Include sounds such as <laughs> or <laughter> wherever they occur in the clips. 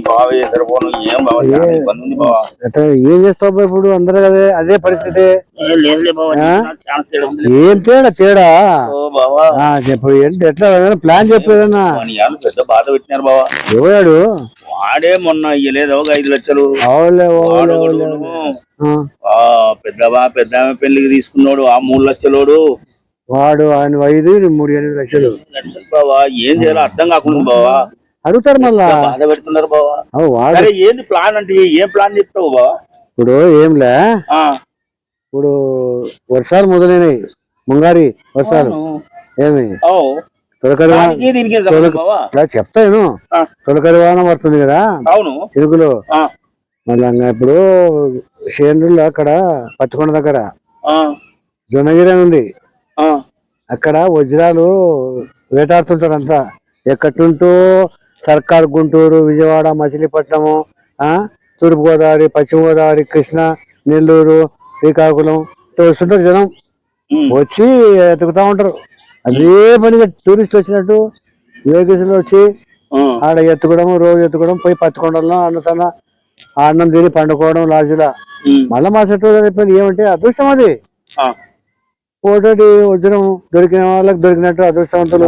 బావే సరిపోను ఏం బావ చాలా ఇబ్బంది ఉంది బావ. ఎట్లా ఏం చేస్తావు ఇప్పుడు? అందరూ అదే అదే పరిస్థితి. ఏ లేదులే బావ ఆ? చాలా తేడా ఉంది. ఏం తేడా తేడా? ఓ బావా. ఆ, చెప్పు ఏంటి ఎట్లా ఏదైనా ప్లాన్ చెప్పేదన్నా. వాని పెద్ద బాధ పెట్టినారు బావ. ఎవడాడు వాడే మొన్న ఇయ్యలేదు ఒక ఐదు లక్షలు. అవులే వాడు ఒకడును, ఆ, ఆ పెద్దవా పెద్ద ఆమె పెళ్ళికి తీసుకున్నాడు ఆ మూడు లక్షలోడు. వాడు ఆయన ఐదు మూడు ఎనిమిది లక్షలు. లక్షలు బావా ఏం చేయాలో అర్థం కాకుండా బావా. అడుగుతారు మళ్ళా. బాధ పెడుతున్నారు బావా సరే ఏంది ప్లాన్ అంటే ఏం ప్లాన్ చెప్తావు బావా? ఇప్పుడు ఏంలే? ఇప్పుడు వర్షాలు మొదలైనాయి. ముంగారి వర్షాలు. ఏమి? చెప్తాను. తొలకరి వాన పడుతుంది కదా? అవును. మళ్ళీ ఇంకా ఇప్పుడు చేనులు అక్కడ పట్టుకొండ దగ్గర. జొన్నగిరి అని ఉంది. అక్కడ వజ్రాలు వేటాడుతుంటారు అంతా. ఎక్కడుంటూ సర్కార్ గుంటూరు విజయవాడ మచిలీపట్నము ఆ తూర్పుగోదావరి పశ్చిమ గోదావరి కృష్ణ నెల్లూరు శ్రీకాకుళం వస్తుంటారు జనం. వచ్చి ఎతుకుతా ఉంటారు. అదే పనిగా టూరిస్ట్ వచ్చినట్టు వెహికల్స్ వచ్చి ఆడ ఎత్తుకోవడం రోజు ఎత్తుకోవడం పోయి పత్తికొండలో అన్నతన అన్నం తిని పండుకోవడం లాడ్జిలో. ఉమ్, మళ్ళా మా చుట్టూ చెప్పండి ఏమంటే అదృష్టం అది. ఒకటి వజ్రం దొరికిన వాళ్ళకి దొరికినట్టు అదృష్టవంతులు.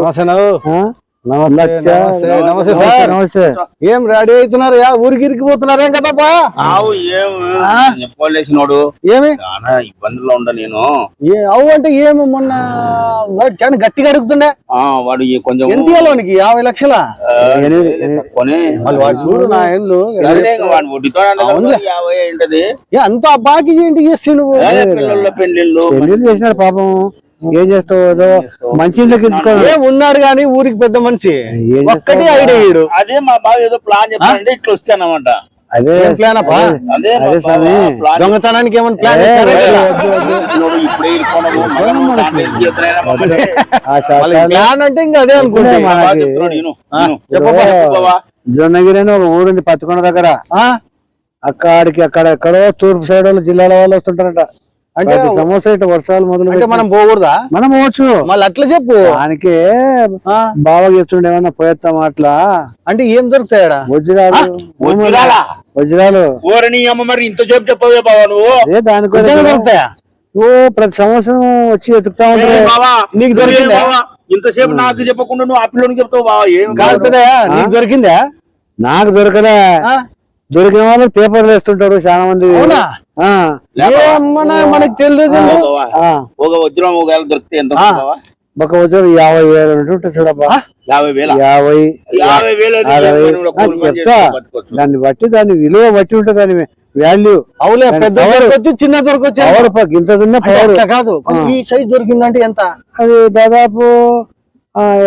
నమస్తే, నమస్తే సార్. నమస్తే. ఏం రెడీ అవుతున్నారు? ఊరికి ఇరికిపోతున్నారేం కదప్పా ఏం? చెప్పలేసినోడు ఏమి? ఇబ్బందుల్లో ఉండ నేను. ఏ అవు అంటే ఏమి? మొన్న వాడు చాలా గట్టిగా అడుగుతుండే. ఆ వాడు ఈ కొంచెం ఎంత ఇవ్వాలి వానికి యాభై లక్షల? వాడు చూడు నా ఏ, అంత బాకీ ఏంటి చేసి నువ్వు. పెళ్ళిళ్ళు పెళ్ళి చేసినాడు పాపం. ఏం చేస్తావు మంచి ఉన్నాడు గాని ఊరికి పెద్ద మనిషి. ఒక్కటి చేస్తావు? ఐడియా ఇడు అదే మా బావ ఏదో ప్లాన్ చెప్పానంటే ఇట్లా వచ్చానమాట. అదే ప్లాన్ స్వామి. దొంగతనానికి ఏమైనా ప్లాన్ అంటే ఇంకా అదే అనుకుంటే. జొన్నగిరి అని ఒక ఊరుంది పత్తికొండ దగ్గర. ఆ? అక్కడికి అక్కడ ఎక్కడో తూర్పు సైడ్ వాళ్ళు జిల్లాల వాళ్ళు వస్తుంటారంట. అంటే సంవత్సరం ఇట్లా వర్షాలు మొదలు అంటే మనం పోకూడదా? మనం పోవచ్చు. మళ్ళీ అట్లా చెప్పు. దానికే ఆ? బాగా చెప్తుండే ఏమన్నా పోయేస్తాం అట్లా? అంటే ఏం దొరుకుతాయడా? వజ్రాలు వజ్రాలా? వజ్రాలు. ఓరని అమ్మ మరి ఇంతసేపు చెప్పవే బావ నువ్వు? అదే దానికోసం దొరుకుతాయా? ఓ ప్రతి సంవత్సరం వచ్చి ఎత్తుకుతా ఏ ఉంటారు బావా, నీకు దొరికిందా? బావా? ఇంతసేపు నాకు చెప్పకుండా నువ్వు ఆ పిల్లోనికి చెప్తావు బావా ఏం కాదు. బావ? పెద్దయ్య, నీకు దొరికిందా? నాకు దొరకలే? దొరికిన వాళ్ళు పేపర్లు వేస్తుంటారు చాలా మంది. మనకు తెలియదు ఒక వజ్రం ఒకవేళ దొరికితే ఎంత? ఒక వజ్రం యాభై వేలు ఉంటుంది చూడబ్బా. యాభై వేల? యాభై వేలు చెప్తా. దాన్ని బట్టి దాని విలువ బట్టి ఉంటుంది దాని వాల్యూ అవులే పెద్ద దొరకొచ్చు చిన్న దొరకొచ్చు. పవర్ తిన్న అంటే పవర్ కాదు. ఈ సైజ్ దొరికిందంటే ఎంత? అది దాదాపు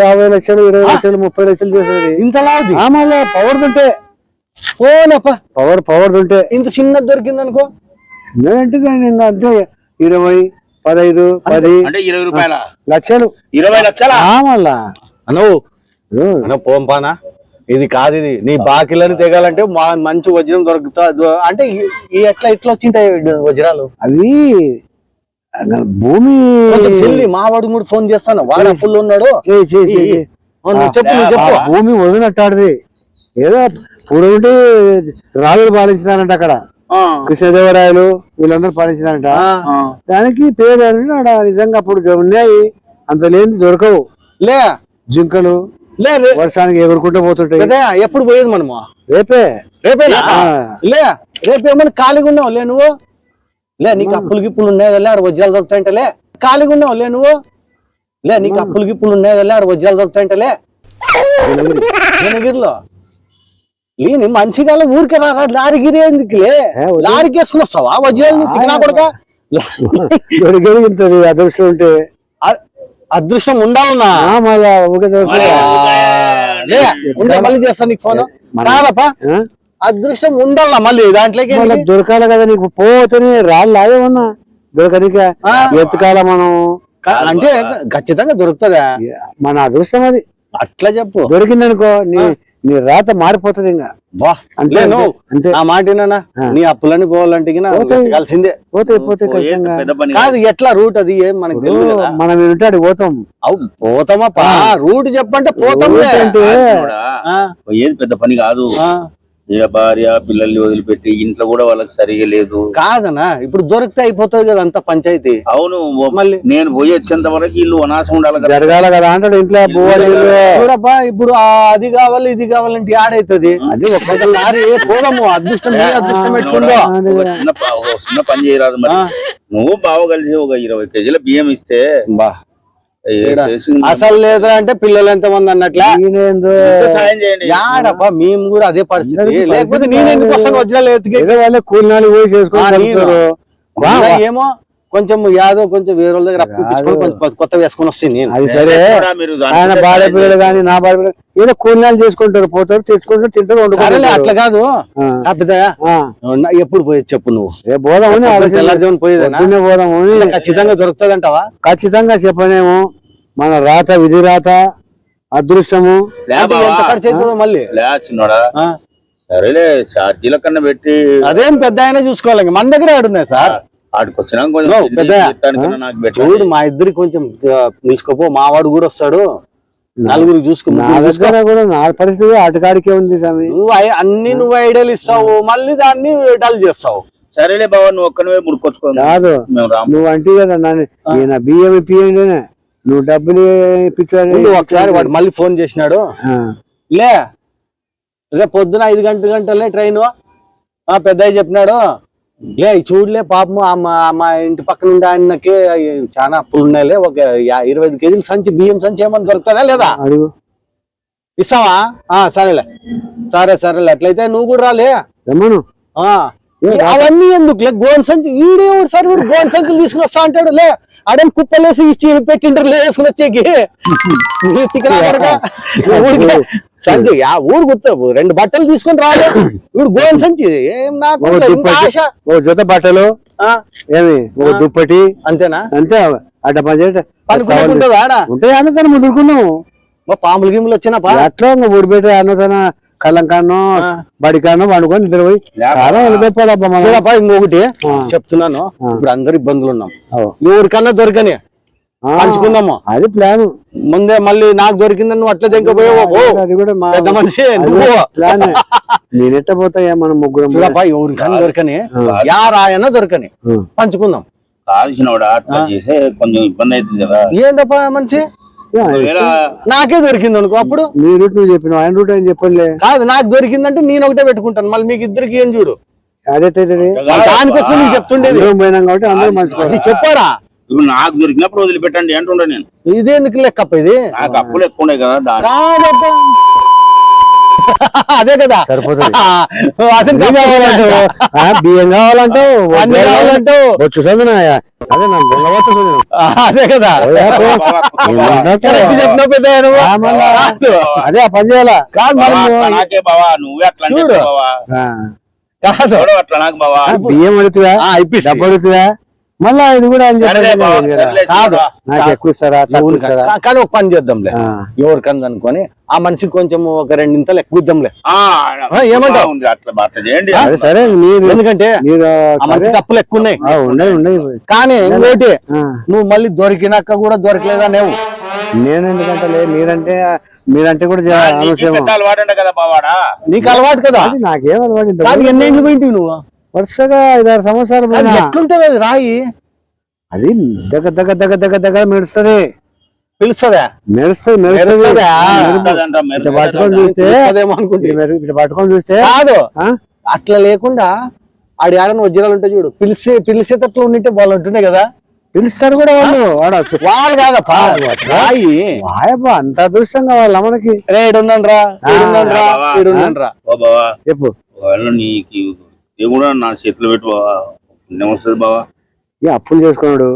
యాభై లక్షలు ఇరవై లక్షలు ముప్పై లక్షలు చేసేది. ఇంత లావుది ఆమాల పవర్ ఉంటే ఓనప్ప పవర్ పవర్ ఉంటే ఇంత చిన్నది దొరికింది ఇంకా అంతే ఇరవై పదహైదు పది అంటే ఇరవై రూపాయల లక్షలు ఇరవై లక్షల ఆమల్లా అనవు పోంపానా ఇది కాదు ఇది నీ బాకీలని తెగాలంటే మా మంచి వజ్రం దొరుకుతా అంటే ఎట్లా ఇట్లా వచ్చింటాయి వజ్రాలు అవి భూమి చెల్లి మా వాడికి కూడా ఫోన్ చేస్తాను వాడు అప్పుల్లో ఉన్నాడు చెప్పు నువ్వు చెప్పు భూమి వదిలినట్టాడిది ఏదో పూర్వంటి రాజులు పాలించినారంట అక్కడ కృష్ణదేవరాయలు వీళ్ళందరూ పాలించినారంట. దానికి పేరు ఆడ నిజంగా అప్పుడు ఉన్నాయి. అంత లేని దొరకవు. లే. జింకలు. వర్షానికి ఎగురుకుంటూ పోతుంటాయి. ఎప్పుడు పోయేది మనము? రేపే. రేపేనా? ఆ. లే రేపు ఏమన్నా ఖాళీగా ఉన్నావు? లే నువ్వు? లే నీకు అప్పులు గిప్పులు ఉన్నాయి కదా ఆడ వజ్రాలు దొరుకుతాయంటే లే. ఖాళీగా ఉన్నావు? లే నువ్వు? లే నీకు అప్పులు గిప్పులు ఉన్నాయి కదా ఆడ వజ్రాలు దొరుకుతాయంటే లే. జనగిరిలో లేని మంచిగా ఊరికే రా లారీగిరి ఎందుకులే? ఏ, వదిలే. లారీకి వేసుకుని వస్తావా వజ్రాలు తిన్నా కొడక? అదృష్టం ఉంటే. అదృష్టం ఉండాలన్నా. మళ్ళా చేస్తాను నీకు ఫోన్. కాదప్పా ఆ? అదృష్టం ఉండాలన్నా మళ్ళీ దాంట్లోకి ఎందుకు? దొరకాలి కదా నీకు పోతేనే రాళ్ళు లాగేమన్నా దొరకనిక. ఎత్తుకాల మనం? అంటే ఖచ్చితంగా దొరుకుతుందా? మన అదృష్టం అది. అట్లా చెప్పు. దొరికిందనుకో నీ నీ రాత మారిపోతుంది ఇంకా. బా నువ్వు అంతే నా మాట? ఆ. నీ అప్పులని పోవాలంటే పోతాయి. కలిసిందే. పోతే పోతే కాదు ఎట్లా రూట్ అది? ఏం మనకు మనం ఉంటాడు పోతాం. అవు పోతామా రూట్ చెప్పంటే పోతాం అంటే ఆ, పెద్ద పని కాదు. ఆ. ఇక భార్య పిల్లల్ని వదిలిపెట్టి ఇంట్లో కూడా వాళ్ళకి సరిగా లేదు. కాదనా ఇప్పుడు దొరికితే అయిపోతుంది కదా అంత పంచాయతీ. అవును మళ్ళీ నేను పోయి వచ్చేంత వరకు ఇల్లు అనాశం ఉండాలి కదా. జరగాల కదా అంటాడు ఇంట్లో చూడబ్బా ఇప్పుడు అది కావాలి ఇది కావాలంటే ఆడైతుంది అది ఒక లారీ పోదాము అదృష్టం అదృష్టం పెట్టుకుందో చిన్న పని చేయరాదు మరి. నువ్వు బావ కలిసి ఒక ఇరవై కేజీల బియ్యం ఇస్తే బా. అసలు లేదా అంటే పిల్లలు ఎంత మంది అన్నట్లా యాడబ్బా మేము కూడా అదే పరిస్థితి. లేకపోతే నేను ఎందుకు. వస్తాను ఏదో వాళ్ళే కూలినాలు పోయి వా. ఏమో? కొంచెం యాదో కొంచెం వేరే వాళ్ళ దగ్గర. కొంచెం కొత్త వేసుకొని వస్తాను నేను. అది సరే. ఆయన సాయం భార్య పిల్లలు చేయండి. కానీ నా భార్య పిల్లలు ఏదో కూలినాలు చేసుకుంటారు పోతారు తెచ్చుకుంటారు తింటారు వండుకుంటారు. అట్లా కాదు. ఎప్పుడు పోయేది చెప్పు నువ్వు. పోయేదేనా? పొద్దున్నే పోదామని. ఖచ్చితంగా దొరుకుతుంది అంటావా ఖచ్చితంగా చెప్పనేమో. మన రాత విధి రాత అదృష్టము. మళ్ళీ. సరేలే ఛార్జీల కన్నా పెట్టి. అదేం పెద్ద ఆయన చూసుకోవాలి మన దగ్గర ఆడున్నాయి సార్. చూడు మా ఇద్దరికి కొంచెం నిలుచుకోపో మావాడు కూడా వస్తాడు. నలుగురు చూసుకో నా కూడా పరిస్థితి అటుకాడికే ఉంది నువ్వు అన్ని నువ్వు ఐడియాలు ఇస్తావు మళ్ళీ దాన్ని డల్ చేస్తావు. సరేలే బావా నువ్వు ఒక్కనివే ముడుకొచ్చుకో. కాదు నువ్వు అంటే కదా ఈయన బియ్యం ఇప్పియండి నువ్వు డబ్బులు ఇప్పించాలి. ఒకసారి వాడు మళ్ళీ ఫోన్ చేసినాడు. లే రేపు పొద్దున ఐదు గంటల గంటలే ట్రైన్. ఆ పెద్దయ్య చెప్పినాడు లే చూడలే పాపం ఆ మా- ఇంటి పక్కన ఉండే ఆయనకి చాలా అప్పులు ఉన్నాయిలే. ఒక ఇరవై ఐదు కేజీలు సంచి బియ్యం సంచి ఏమన్నా దొరుకుతుందా లేదా? అడుగు. ఇస్తావా? ఆ సరేలే. సరే సరేలే. అట్లయితే నువ్వు కూడా రాలే. రమ్మను. అవన్నీ ఎందుకు? లే గోన్ సంచి వీడే ఒకసారి వీడు గోన్ సంచులు తీసుకుని వస్తా అంటాడు. లే అడని కుప్పలేసి పెట్టింటారు లే వేసుకుని వచ్చేకి. సంచి యా ఊరు గుర్తు రెండు బట్టలు తీసుకొని రాలే. వీడు గోన్ సంచి ఏం నాకు ఆశ? ఒక జత బట్టలు ఆ, ఏమి ఒక ఆ. దుప్పటి అంతేనా? అంతే అడ్డ పని పనుకుంటుందా ఉంటాయి అన్నతను ముదురుకున్నావు పాములు గిములు వచ్చినా పా ఎట్లా ఇంకా ఊడిపెట్టి అన్నతన కళ్ళం కానో ఆ. బడి కానో వండుకొని నిద్ర పోయి కాలం వెళ్ళిపోయాడబ్బా మనం. చూడప్పా ఇంకొకటి. చెప్తున్నాను. ఇప్పుడు అందరు ఇబ్బందులు ఉన్నాం. ఎవరికన్నా దొరకని. పంచుకుందాము. అది ప్లాన్. ముందే మళ్ళీ నాకు దొరికిందని నువ్వు అట్లా దెంకపోయావు. అది కూడా పెద్ద మనిషి ప్లాన్. నేనెట్ట పోతాయా మనం ముగ్గురం చూడప్పా ఎవరికన్నా దొరకని. ఆ. యారాయన్నా దొరకని. పంచుకుందాం. అట్లా చేసే కొంచెం ఇబ్బంది అవుతుంది కదా. మనిషి యా, ఒకవేళ నాకే దొరికింది అనుకో అప్పుడు? నీ రూట్ నువ్వు చెప్పినావు ఆయన రూట్ ఆయన చెప్పలే కాదు నాకు దొరికిందంటే నేను ఒకటే పెట్టుకుంటాను మళ్ళీ మీకు ఇద్దరికి ఏం చూడు? అదైతే దానికోసం నీకు చెప్తుండేది. పోయినాం కాబట్టి అందరూ అది మంచుకోవాలి చెప్పారా? ఇప్పుడు నాకు దొరికినప్పుడు వదిలిపెట్టండి అంటుండే నేను. ఇదేందుకు లెక్కప్ప ఇది? నాకు అప్పులు ఎక్కువ ఉన్నాయి కదా అదే కదా. సరిపోతుంది. బియ్యం కావాలంటావు. అన్ని కావాలంటావు. వచ్చు చదివినాయా అదే నా బొంగవచ్చు అదే కదా. పెద్ద. అదే పని చేయాలా? కాదు చూడు. కాదు. అట్లా నాకు బావా బియ్యం అడుగుతుందా. డబ్బు అడుగుతుందా మళ్ళా ఇది కూడా అని కదా. నాకు ఎక్కువ ఇస్తారా కానీ ఒక పని చేద్దాంలే. ఆ, ఎవరికన్నా అనుకొని ఆ మనిషికి కొంచెం ఒక రెండింతలు ఎక్కువ ఇద్దాంలే. ఏమంటావ్? సరే మీరు ఎందుకంటే ఆ. మనిషికి అప్పులు ఎక్కువ ఉన్నాయి. ఉన్నాయి ఉన్నాయి. కానీ ఇంకోటి నువ్వు మళ్ళీ దొరికినాక కూడా దొరకలేదా నువ్వు నేను ఎందుకంటే మీరంటే మీరంటే కూడా నీకు అలవాటు కదా బావాడా? నీకు అలవాటు కదా? అది నాకేం అలవాటు కానీ ఎన్నేళ్ళు పోయింటివి నువ్వు? వరుసగా ఐదారు సంవత్సరాలు అది ఎట్లుంటది అది? రాయి? అది దగ్గర దగ్గర దగ్గర దగ్గర దగ్గర మెరుస్తుంది. పిలుస్తుందా మెరుస్తుంది మెరుస్తుంది. పట్టుకొని చూస్తే ఇట్లా పట్టుకొని కాదు. ఆ? అట్లా లేకుండా ఆడి ఆడని వజ్రాలు ఉంటాయి చూడు. పిలిచి పిలిచేటట్లు ఉండింటే వాళ్ళు ఉంటుండే కదా. పిలుస్తారు కూడా వాళ్ళు. వాడు వాళ్ళు కాదప్పా. రాయి. వాయబ్బా అంత అదృష్టంగా వాళ్ళ మనకి రే ఈడున్నాను రా ఈడున్నాను రా బావా. ఈడున్నాను రా ఓ బావా. చెప్పు. వాళ్ళు నీకు దేవుడు నా చేతిలో పెట్టు బావా. బావా. ఈ అప్పులు చేసుకున్నాడు.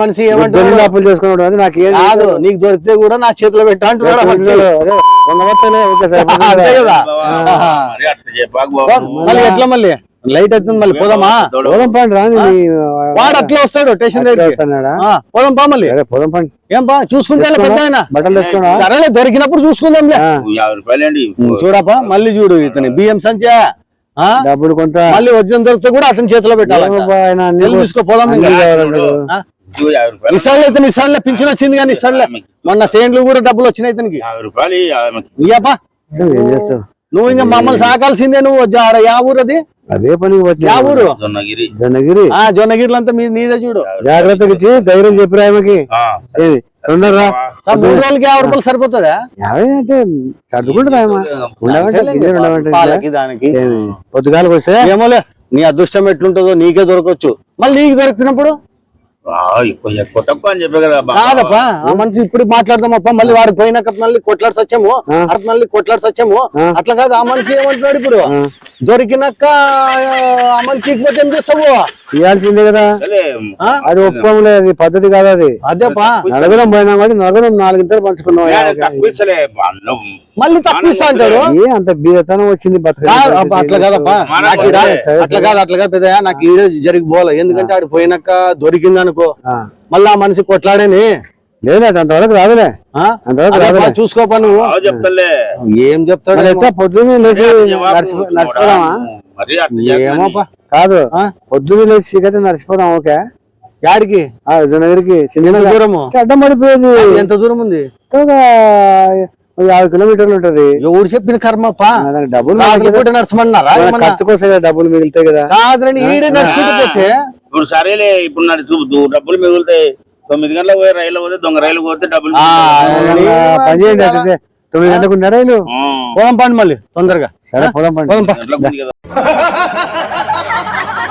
మనిషి ఏమంటాడు? అప్పులు చేసుకున్నాడు. అది నాకు ఏం కాదు నీకు దొరికితే కూడా నా చేతిలో పెట్టా అంటున్నాడు ఆ మనిషి. అదే, వంగవత్తలే, ఓకే సార్, <laughs> అంతే కదా? బావా, ఆహా. మరి అట్లా చెప్పాక బావా నువ్వు. మళ్ళీ ఎట్లా మళ్ళీ? లైట్ అవుతుంది మళ్ళీ పోదామా? దూడ. పొలం పండి రాని నీ వాడు అట్లా వస్తాడు స్టేషన్ దగ్గరికి? ఆ, పోదాం పా మళ్ళీ. సరే పొలం పండి ఏం పా చూసుకుంటే పెద్ద ఆయన? బట్టలు తెచ్చుకోడా సరేలే దొరికినప్పుడు చూసుకుందాంలే. ఆ, నువ్వు యాభై రూపాయలు అండి చూడప్పా మళ్ళీ చూడు ఇతని. బియ్యం సంచా? డబ్బులు కొంత మళ్ళీ వజ్రం దొరికితే కూడా అతని చేతిలో పెట్టాలి. ఆ? ఇస్తాడులే పింఛన్ వచ్చింది కానీ ఇస్తాడులే మొన్న సేండ్లు కూడా డబ్బులు వచ్చినాయి ఇతనికి. చేస్తావు? నువ్వు ఇంకా మమ్మల్ని సాకాల్సిందే నువ్వు ఆడ యా ఊరు అది వచ్చిన ఊరు? జొన్నగిరి. జనగిరి ఆ జొన్నగిరిలంతా మీ నీదే చూడు. జాగ్రత్తగా ఇచ్చి ధైర్యం చెప్పిరా ఆమెకి. తొందరరా? మూడు రోజులకి యాభై రూపాయలు సరిపోతుందా? యాభై అంటే పాలకి దానికి. ఏమి? పొద్దుగాలకు వస్తే ఏమోలే నీ అదృష్టం ఎట్లుంటుందో నీకే దొరకవచ్చు మళ్ళీ నీకు దొరుకుతున్నప్పుడు ఆ, ఎక్కువ ఎక్కువ తక్కువ అని చెప్పే కదా బా. కాదప్పా. ఆ మనిషి ఇప్పుడు మాట్లాడదామప్ప. మళ్ళీ వాడికి పోయినాక మళ్ళీ కొట్లాడి సత్యము. ఆ. అట్లా మళ్ళీ కొట్లాడి సత్యము. ఆ. అట్లా కాదు ఆ మనిషి ఏమంటున్నాడు ఇప్పుడు? దొరికినాక ఆ మనిషి ఇకపోతే ఏం చేస్తావు? ఇవ్వాల్సిందే కదా? అది ఒప్పుకోములే అది పద్ధతి కాదు అది. అదేపా? నలుగురం పోయినా కానీ నలుగురం నాలుగింతలు పంచుకున్నాం మళ్ళీ తప్పిస్తా అంటాడు? ఏ అంత బీదతనం వచ్చింది అట్లా కాదప్పా నాకు. అట్లా కాదు అట్లా కాదు పెద్దయ్య. నాకు ఈడే జరిగిపోవాలి ఎందుకంటే ఆడు పోయినాక దొరికింది అనుకో. మళ్ళీ ఆ మనిషి కొట్లాడని. లేదు అంతవరకు రాదులే. ఆ? అంతవరకు రాదులే. చూసుకోపా నువ్వు? ఏం చెప్తాడు పొద్దున్నే లేచి నడిచిపోదామా. ఏమోపా. కాదు? పొద్దున్నే లేచి చీకటి నడిచిపోదాం ఓకే? యాడికి? ఎంత చిన్న దూరము అడ్డం పడిపోయేది. ఎంత దూరం ఉంది? యాభై కిలోమీటర్లు ఉంటది. ఎవరు చెప్పిన దానికి డబ్బులు నడుచమన్నారా? ఖర్చు కోసం కదా డబ్బులు మిగులుతాయి కదా. ఈడే పోతే ఇప్పుడు సరేలే ఇప్పుడు నడిచి డబ్బులు మిగులుతాయి. తొమ్మిది గంటలకు పోయి రైలు పోతే దొంగ రైలు పోతే డబ్బులు పని చేయండి తొమ్మిది గంటలకు ఉన్నారా వీళ్ళు? పోదాం పండి మళ్ళీ తొందరగా. సరే పొలం పండి పోదాం <laughs>